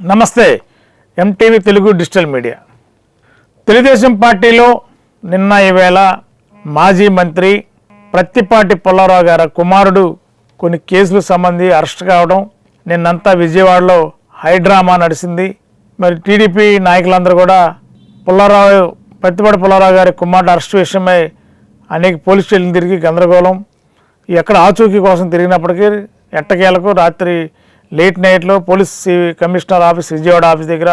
నమస్తే MTV Telugu digital media. Telugu Desam పార్టీలో నిన్న ఈవేళ మాజీ మంత్రి ప్రత్తిపాటి పుల్లారావు గారి కుమారుడు కొన్ని కేసులు సంబంధి అరెస్ట్ కావడం నిన్నంతా విజయవాడలో హైడ్రామా నడిచింది మరి టీడీపీ నాయకులందరూ కూడా పుల్లారావు ప్రత్తిపాటి పుల్లారావు గారి కుమారుడు అరెస్ట్ విషయమై అనేక పోలీస్ స్టేషన్ తిరిగి గందరగోళం. ఎక్కడ ఆచూకీ కోసం తిరిగినప్పటికీ ఎట్టకేలకు రాత్రి లేట్ నైట్లో police commissioner office Vijayawada office దగ్గర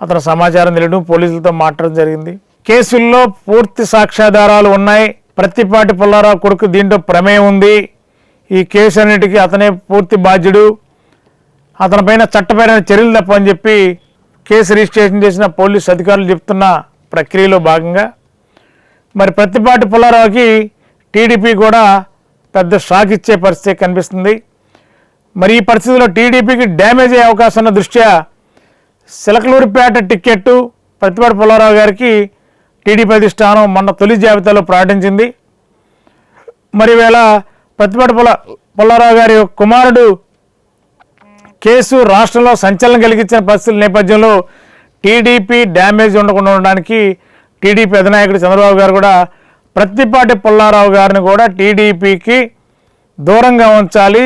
అతను సమాచారం తెలియడం పోలీసులతో మాట్లాడడం జరిగింది. కేసుల్లో పూర్తి సాక్ష్యాధారాలు ఉన్నాయి. ప్రతిపాటి పుల్లారావు కొడుకు దీంట్లో ప్రమేయం ఉంది. ఈ కేసు అన్నిటికీ అతనే పూర్తి బాధ్యుడు. అతనిపైన చట్టపరమైన చర్యలు తప్పని చెప్పి కేసు రిజిస్ట్రేషన్ చేసిన పోలీస్ అధికారులు చెప్తున్న ప్రక్రియలో భాగంగా మరి ప్రతిపాటి పుల్లారావుకి టీడీపీ కూడా పెద్ద షాక్ ఇచ్చే పరిస్థితి కనిపిస్తుంది. మరి ఈ పరిస్థితిలో టీడీపీకి డ్యామేజ్ అయ్యే అవకాశం ఉన్న దృష్ట్యా సిలకలూరిపేట టిక్కెట్టు ప్రతిపాటి పుల్లారావు గారికి టీడీపీ అధిష్టానం మొన్న తొలి జాబితాలో ప్రకటించింది. మరి వేళ ప్రతిపాటి పుల్ల పుల్లారావు గారి కుమారుడు కేసు రాష్ట్రంలో సంచలనం కలిగించిన పరిస్థితుల నేపథ్యంలో టీడీపీ డ్యామేజ్ ఉండకుండా ఉండడానికి టీడీపీ అధినాయకుడు చంద్రబాబు గారు కూడా ప్రత్తిపాటి పుల్లారావు గారిని కూడా టీడీపీకి దూరంగా ఉంచాలి.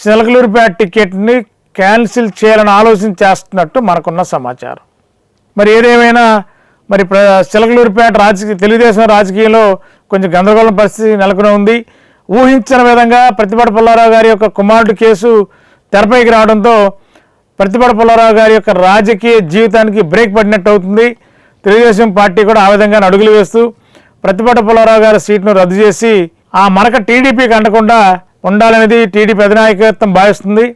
సిలకలూరిపేట టికెట్ని క్యాన్సిల్ చేయాలని ఆలోచన చేస్తున్నట్టు మనకున్న సమాచారం. మరి ఏదేమైనా మరి ప్ర రాజకీయ తెలుగుదేశం రాజకీయంలో కొంచెం గందరగోళం పరిస్థితి నెలకొని ఉంది. ఊహించిన విధంగా ప్రతిపాటి పుల్లారావు గారి యొక్క కుమారుడు కేసు తెరపైకి రావడంతో ప్రతిపాటి పుల్లారావు గారి యొక్క రాజకీయ జీవితానికి బ్రేక్ పడినట్టు అవుతుంది. తెలుగుదేశం పార్టీ కూడా ఆ విధంగా అడుగులు వేస్తూ ప్రతిపాటి పుల్లారావు గారి సీట్ను రద్దు చేసి ఆ మరక టీడీపీకి అండకుండా ఉండాలనేది టీడీపీ అధినాయకత్వం భావిస్తుంది.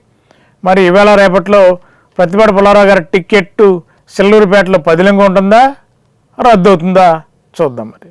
మరి ఇవాళ రేపట్లో ప్రతిపాటి పుల్లారావు గారి టిక్కెట్టు సిల్లూరుపేటలో పదిలంగా ఉంటుందా? రద్దు అవుతుందా చూద్దాం మరి.